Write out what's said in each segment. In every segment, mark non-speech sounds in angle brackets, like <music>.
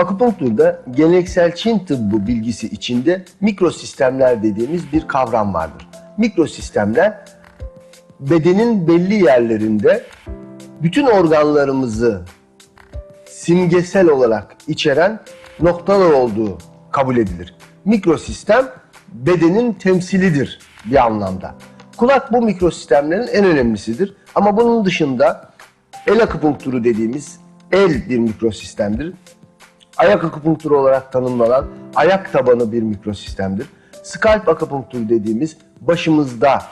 Akupunkturda geleneksel Çin tıbbı bilgisi içinde mikrosistemler dediğimiz bir kavram vardır. Mikrosistemler bedenin belli yerlerinde bütün organlarımızı simgesel olarak içeren noktalar olduğu kabul edilir. Mikrosistem bedenin temsilidir bir anlamda. Kulak bu mikrosistemlerin en önemlisidir. Ama bunun dışında el akupunkturu dediğimiz el bir mikrosistemdir. Ayak akupunkturu olarak tanımlanan ayak tabanı bir mikrosistemdir. Skalp akupunkturu dediğimiz başımızda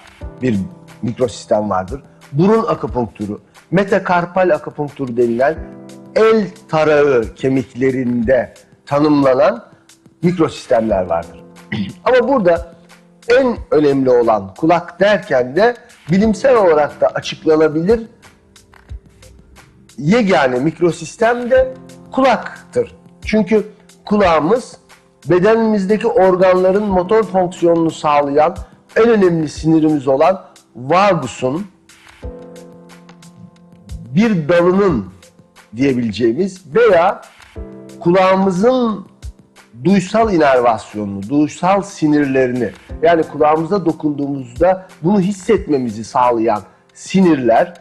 bir mikrosistem vardır. Burun akupunkturu, metakarpal akupunkturu denilen el tarağı kemiklerinde tanımlanan mikrosistemler vardır. <clears throat> Ama burada en önemli olan kulak derken de bilimsel olarak da açıklanabilir yegane mikrosistem de kulaktır. Çünkü kulağımız bedenimizdeki organların motor fonksiyonunu sağlayan en önemli sinirimiz olan vagusun bir dalının diyebileceğimiz veya kulağımızın duysal inervasyonunu, duysal sinirlerini yani kulağımıza dokunduğumuzda bunu hissetmemizi sağlayan sinirler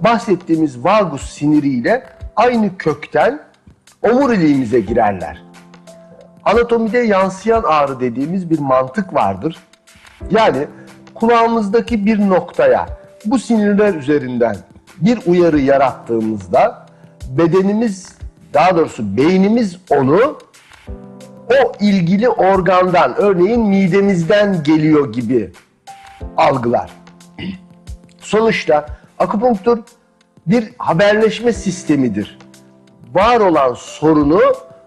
bahsettiğimiz vagus siniriyle aynı kökten omuriliğimize girerler. Anatomide yansıyan ağrı dediğimiz bir mantık vardır. Yani kulağımızdaki bir noktaya bu sinirler üzerinden bir uyarı yarattığımızda bedenimiz daha doğrusu beynimiz onu o ilgili organdan örneğin midemizden geliyor gibi algılar. Sonuçta akupunktur bir haberleşme sistemidir. Var olan sorunu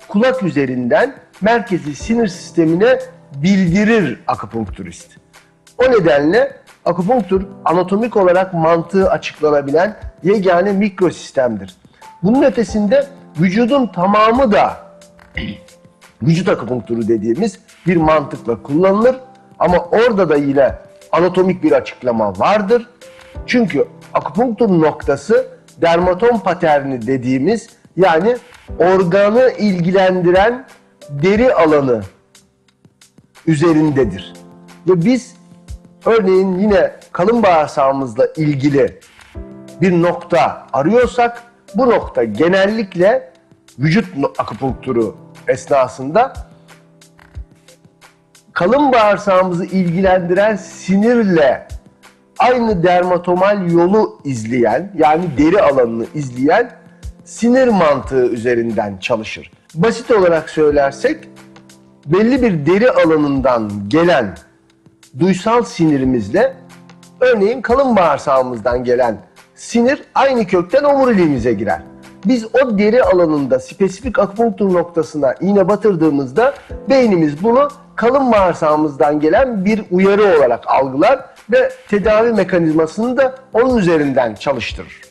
kulak üzerinden merkezi sinir sistemine bildirir akupunkturist. O nedenle akupunktur anatomik olarak mantığı açıklanabilen yegane mikrosistemdir. Bunun ötesinde vücudun tamamı da <clears throat> vücut akupunkturu dediğimiz bir mantıkla kullanılır. Ama orada da yine anatomik bir açıklama vardır. Çünkü akupunktur noktası dermatom paterni dediğimiz yani organı ilgilendiren deri alanı üzerindedir. Ve biz örneğin yine kalın bağırsağımızla ilgili bir nokta arıyorsak bu nokta genellikle vücut akupunkturu esnasında kalın bağırsağımızı ilgilendiren sinirle aynı dermatomal yolu izleyen yani deri alanını izleyen sinir mantığı üzerinden çalışır. Basit olarak söylersek belli bir deri alanından gelen duysal sinirimizle örneğin kalın bağırsağımızdan gelen sinir aynı kökten omuriliğimize girer. Biz o deri alanında spesifik akupunktur noktasına iğne batırdığımızda beynimiz bunu kalın bağırsağımızdan gelen bir uyarı olarak algılar ve tedavi mekanizmasını da onun üzerinden çalıştırır.